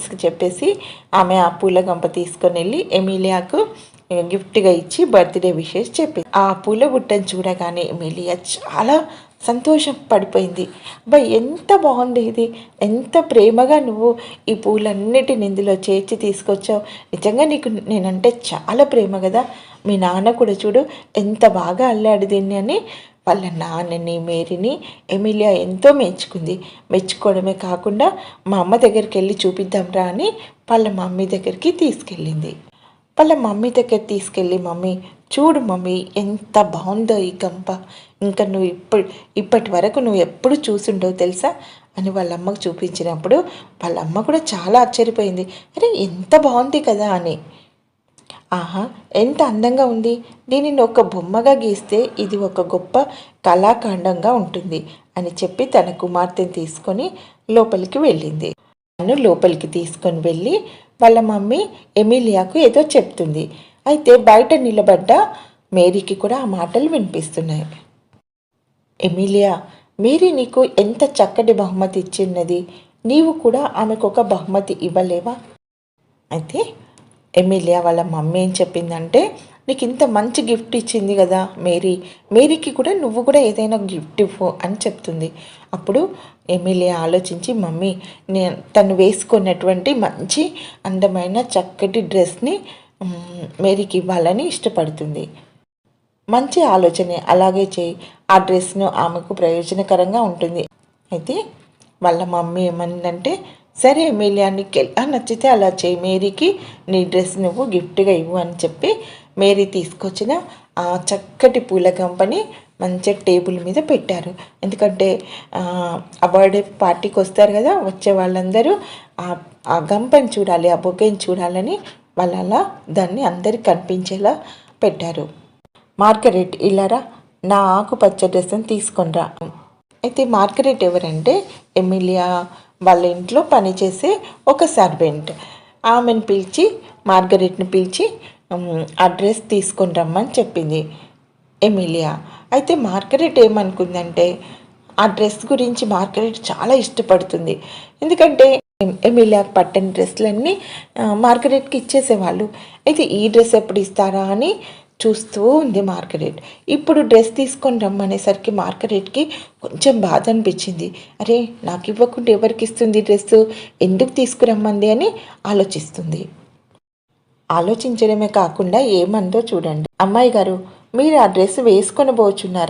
ఫ్రెండ్స్కి చెప్పేసి ఆమె ఆ పూల గంప తీసుకొని వెళ్ళి ఎమిలియాకు గిఫ్ట్గా ఇచ్చి బర్త్డే విషెస్ చెప్పింది ఆ పూల బుట్టను చూడగానే ఎమిలియా చాలా సంతోషం పడిపోయింది. అబ్బాయి ఎంత బాగుంది ఇది. ఎంత ప్రేమగా నువ్వు ఈ పూలన్నిటిని ఇందులో చేర్చి తీసుకొచ్చావు. నిజంగా నీకు నేనంటే చాలా ప్రేమ కదా. మీ నాన్న కూడా చూడు ఎంత బాగా అల్లాడు దీన్ని అని వాళ్ళ నాన్నని మేరీని ఎమిలియా ఎంతో మెచ్చుకుంది. మెచ్చుకోవడమే కాకుండా మా అమ్మ దగ్గరికి వెళ్ళి చూపిద్దాంరా అని వాళ్ళ మమ్మీ దగ్గరికి తీసుకెళ్ళింది. వాళ్ళ మమ్మీ దగ్గర తీసుకెళ్ళి మమ్మీ చూడు మమ్మీ ఎంత బాగుందో ఈ గంప. ఇంకా నువ్వు ఇప్పుడు ఇప్పటి వరకు నువ్వు ఎప్పుడు చూసుండవు తెలుసా? అని వాళ్ళ అమ్మకు చూపించినప్పుడు వాళ్ళ అమ్మ కూడా చాలా ఆశ్చర్యపోయింది. అరే ఎంత బాగుంది కదా అని. ఆహా ఎంత అందంగా ఉంది. దీనిని ఒక బొమ్మగా గీస్తే ఇది ఒక గొప్ప కళాఖండంగా ఉంటుంది అని చెప్పి తన కుమార్తెను తీసుకొని లోపలికి వెళ్ళింది. తను లోపలికి తీసుకొని వెళ్ళి వాళ్ళ మమ్మీ ఎమిలియాకు ఏదో చెప్తుంది. అయితే బయట నిలబడ్డ మేరీకి కూడా ఆ మాటలు వినిపిస్తున్నాయి. ఎమిలియా మేరీ నీకు ఎంత చక్కటి బహుమతి ఇచ్చిన్నది నీవు కూడా ఆమెకు ఒక బహుమతి ఇవ్వలేవా? అయితే ఎమిలియా వాళ్ళ మమ్మీ ఏం చెప్పిందంటే నీకు ఇంత మంచి గిఫ్ట్ ఇచ్చింది కదా మేరీ మేరీకి కూడా నువ్వు కూడా ఏదైనా గిఫ్ట్ ఇవ్వు అని చెప్తుంది. అప్పుడు ఎమిలియా ఆలోచించి మమ్మీ నేను తను వేసుకున్నటువంటి మంచి అందమైన చక్కటి డ్రెస్ని మేరీకి ఇవ్వాలని ఇష్టపడుతుంది. మంచి ఆలోచనే అలాగే చేయి ఆ డ్రెస్ను ఆమెకు ప్రయోజనకరంగా ఉంటుంది. అయితే వాళ్ళ మమ్మీ ఏమందంటే సరే ఎమిలియా నీకు ఎలా నచ్చితే అలా చేయి. మేరీకి నీ డ్రెస్ నువ్వు గిఫ్ట్గా ఇవ్వు అని చెప్పి మేరీ తీసుకొచ్చిన ఆ చక్కటి పూల గంపని మంచిగా టేబుల్ మీద పెట్టారు. ఎందుకంటే ఆ బర్త్డే పార్టీకి వస్తారు కదా వచ్చే వాళ్ళందరూ ఆ ఆ గంపని చూడాలి ఆ బొకేని చూడాలని వాళ్ళు అలా దాన్ని అందరికి కనిపించేలా పెట్టారు. మార్గరెట్ ఇలారా నా ఆకుపచ్చ డ్రెస్ని తీసుకొనిరా. అయితే మార్గరెట్ ఎవరంటే ఎమిలియా వాళ్ళ ఇంట్లో పనిచేసే ఒక సర్వెంట్ ఆమెను పిలిచి మార్గరెట్ని పిలిచి అడ్రస్ ఆ డ్రెస్ తీసుకొని రమ్మని చెప్పింది ఎమిలియా. అయితే మార్గరెట్ ఏమనుకుందంటే ఆ డ్రెస్ గురించి మార్గరెట్ చాలా ఇష్టపడుతుంది. ఎందుకంటే ఎమిలియా పట్టని డ్రెస్లన్నీ మార్గరెట్కి ఇచ్చేసేవాళ్ళు. అయితే ఈ డ్రెస్ ఎప్పుడు ఇస్తారా అని చూస్తూ ఉంది మార్గరెట్ ఇప్పుడు డ్రెస్ తీసుకొని రమ్మనేసరికి మార్గరెట్కి కొంచెం బాధ అనిపించింది అరే నాకు ఇవ్వకుండా ఎవరికి ఇస్తుంది డ్రెస్సు? ఎందుకు తీసుకురమ్మంది అని ఆలోచిస్తుంది. ఆలోచించడమే కాకుండా ఏమందో చూడండి. అమ్మాయి గారు మీరు ఆ డ్రెస్ వేసుకొని పోచున్నారు.